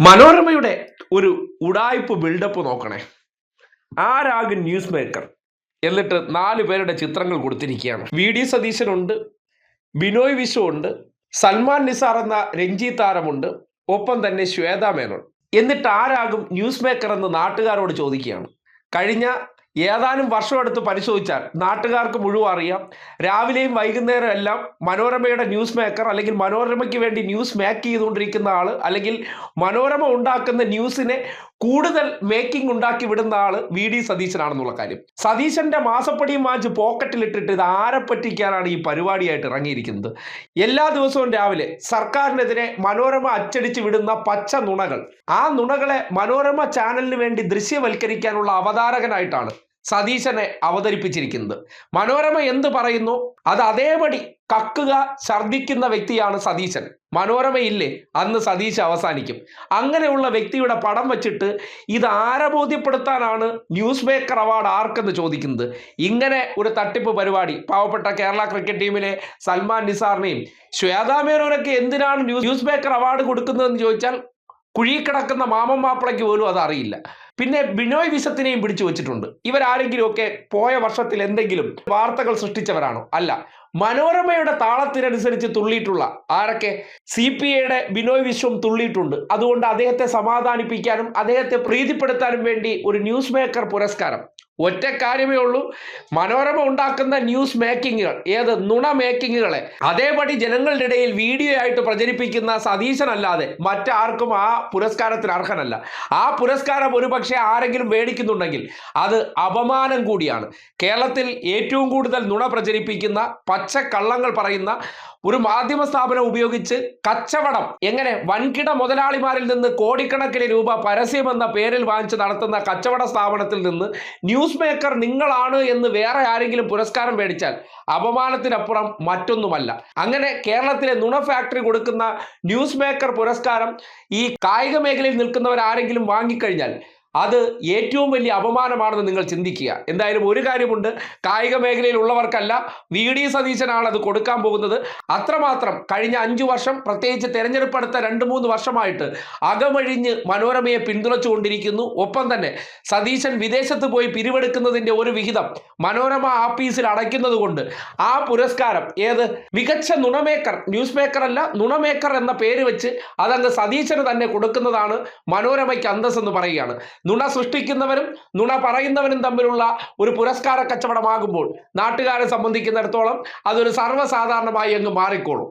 മനോരമയുടെ ഒരു ഉടായ്പ് ബിൽഡപ്പ് നോക്കണേ. ആരാകും ന്യൂസ് മേക്കർ എന്നിട്ട് നാല് പേരുടെ ചിത്രങ്ങൾ കൊടുത്തിരിക്കുകയാണ്. വി ഡി സതീശനുണ്ട് ബിനോയ് വിശു ഉണ്ട് സൽമാൻ നിസാർ എന്ന രഞ്ജി താരമുണ്ട് ഒപ്പം തന്നെ ശ്വേത മേനോൻ. എന്നിട്ട് ആരാകും ന്യൂസ് മേക്കർ എന്ന് നാട്ടുകാരോട് ചോദിക്കുകയാണ്. കഴിഞ്ഞ ഏതാനും വർഷം എടുത്ത് പരിശോധിച്ചാൽ നാട്ടുകാർക്ക് മുഴുവൻ അറിയാം. രാവിലെയും വൈകുന്നേരം എല്ലാം മനോരമയുടെ ന്യൂസ് മേക്കർ അല്ലെങ്കിൽ മനോരമയ്ക്ക് വേണ്ടി ന്യൂസ് മേക്ക് ചെയ്തുകൊണ്ടിരിക്കുന്ന ആൾ അല്ലെങ്കിൽ മനോരമ ഉണ്ടാക്കുന്ന ന്യൂസിനെ കൂടുതൽ മേക്കിംഗ് ഉണ്ടാക്കി വിടുന്ന ആൾ വി ഡി സതീശനാണെന്നുള്ള കാര്യം. സതീശന്റെ മാസപ്പടിയും വാങ്ങിച്ച് പോക്കറ്റിലിട്ടിട്ട് ഇത് ആരെ പറ്റിക്കാനാണ് ഈ പരിപാടിയായിട്ട് ഇറങ്ങിയിരിക്കുന്നത്? എല്ലാ ദിവസവും രാവിലെ സർക്കാരിനെതിരെ മനോരമ അച്ചടിച്ച് വിടുന്ന പച്ച നുണകൾ. ആ നുണകളെ മനോരമ ചാനലിന് വേണ്ടി ദൃശ്യവൽക്കരിക്കാനുള്ള അവതാരകനായിട്ടാണ് സതീശനെ അവതരിപ്പിച്ചിരിക്കുന്നത്. മനോരമ എന്ത് പറയുന്നു? അത് അതേപടി കക്കുക ഛർദിക്കുന്ന വ്യക്തിയാണ് സതീശൻ. മനോരമയില്ലേ? അന്ന് സതീശ് അവസാനിക്കും. അങ്ങനെയുള്ള വ്യക്തിയുടെ പടം വച്ചിട്ട് ഇത് ആരെ ബോധ്യപ്പെടുത്താനാണ് ന്യൂസ് മേക്കർ അവാർഡ് ആർക്കെന്ന് ചോദിക്കുന്നത്? ഇങ്ങനെ ഒരു തട്ടിപ്പ് പരിപാടി പാവപ്പെട്ട കേരള ക്രിക്കറ്റ് ടീമിലെ സൽമാൻ നിസാറിനെയും ശ്വേതാ മേനോനൊക്കെ എന്തിനാണ് ന്യൂസ് ന്യൂസ് മേക്കർ അവാർഡ് കൊടുക്കുന്നതെന്ന് ചോദിച്ചാൽ കുഴി കിടക്കുന്ന മാമൻ മാപ്പിളയ്ക്ക് പോലും അത് അറിയില്ല. പിന്നെ ബിനോയ് വിശത്തിനെയും പിടിച്ചു വെച്ചിട്ടുണ്ട്. ഇവരാരെങ്കിലുമൊക്കെ പോയ വർഷത്തിൽ എന്തെങ്കിലും വാർത്തകൾ സൃഷ്ടിച്ചവരാണോ? അല്ല. മനോരമയുടെ താളത്തിനനുസരിച്ച് തുള്ളിയിട്ടുള്ള ആരൊക്കെ? സി പി ഐയുടെ ബിനോയ് വിശ്വം തുള്ളിയിട്ടുണ്ട്. അതുകൊണ്ട് അദ്ദേഹത്തെ സമാധാനിപ്പിക്കാനും അദ്ദേഹത്തെ പ്രീതിപ്പെടുത്താനും വേണ്ടി ഒരു ന്യൂസ് മേക്കർ പുരസ്കാരം. ഒറ്റ കാര്യമേ ഉള്ളൂ. മനോരമ ഉണ്ടാക്കുന്ന ന്യൂസ് മേക്കിങ്ങുകൾ ഏത് നുണ മേക്കിങ്ങുകളെ? അതേപടി ജനങ്ങളുടെ ഇടയിൽ വീഡിയോ ആയിട്ട് പ്രചരിപ്പിക്കുന്ന സതീശനല്ലാതെ മറ്റാർക്കും ആ പുരസ്കാരത്തിന് അർഹനല്ല. ആ പുരസ്കാരം ഒരുപക്ഷെ ആരെങ്കിലും മേടിക്കുന്നുണ്ടെങ്കിൽ അത് അപമാനം കൂടിയാണ്. കേരളത്തിൽ ഏറ്റവും കൂടുതൽ നുണ പ്രചരിപ്പിക്കുന്ന പച്ചക്കള്ളങ്ങൾ പറയുന്ന ഒരു മാധ്യമ സ്ഥാപനം ഉപയോഗിച്ച് കച്ചവടം എങ്ങനെ വൻകിട മുതലാളിമാരിൽ നിന്ന് കോടിക്കണക്കിന് രൂപ പരസ്യമെന്ന പേരിൽ വാങ്ങിച്ച് നടത്തുന്ന കച്ചവട സ്ഥാപനത്തിൽ നിന്ന് ന്യൂസ് മേക്കർ നിങ്ങളാണ് എന്ന് വേറെ ആരെങ്കിലും പുരസ്കാരം മേടിച്ചാൽ അപമാനത്തിനപ്പുറം മറ്റൊന്നുമല്ല. അങ്ങനെ കേരളത്തിലെ നുണ ഫാക്ടറി കൊടുക്കുന്ന ന്യൂസ് മേക്കർ പുരസ്കാരം ഈ കായിക മേഖലയിൽ നിൽക്കുന്നവരാരെങ്കിലും വാങ്ങിക്കഴിഞ്ഞാൽ അത് ഏറ്റവും വലിയ അപമാനമാണെന്ന് നിങ്ങൾ ചിന്തിക്കുക. എന്തായാലും ഒരു കാര്യമുണ്ട്. കായിക മേഖലയിൽ ഉള്ളവർക്കല്ല വി. ഡി. സതീശനാണ് അത് കൊടുക്കാൻ പോകുന്നത്. അത്രമാത്രം കഴിഞ്ഞ അഞ്ചു വർഷം പ്രത്യേകിച്ച് തെരഞ്ഞെടുപ്പ് അടുത്ത രണ്ട് മൂന്ന് വർഷമായിട്ട് അകമഴിഞ്ഞ് മനോരമയെ പിന്തുണച്ചുകൊണ്ടിരിക്കുന്നു. ഒപ്പം തന്നെ സതീശൻ വിദേശത്ത് പോയി പിരിവെടുക്കുന്നതിന്റെ ഒരു വിഹിതം മനോരമ ആപ്പീസിൽ അടയ്ക്കുന്നത് കൊണ്ട് ആ പുരസ്കാരം ഏത്? മികച്ച നുണമേക്കർ ന്യൂസ് മേക്കർ അല്ല നുണമേക്കർ എന്ന പേര് വെച്ച് അതങ്ങ് സതീശന് തന്നെ കൊടുക്കുന്നതാണ് മനോരമയ്ക്ക് അന്തസ് എന്ന് പറയുകയാണ്. നുണ സൃഷ്ടിക്കുന്നവരും നുണ പറയുന്നവരും തമ്മിലുള്ള ഒരു പുരസ്കാര കച്ചവടമാകുമ്പോൾ നാട്ടുകാരെ സംബന്ധിക്കുന്നിടത്തോളം അതൊരു സർവസാധാരണമായി അങ്ങ് മാറിക്കോളും.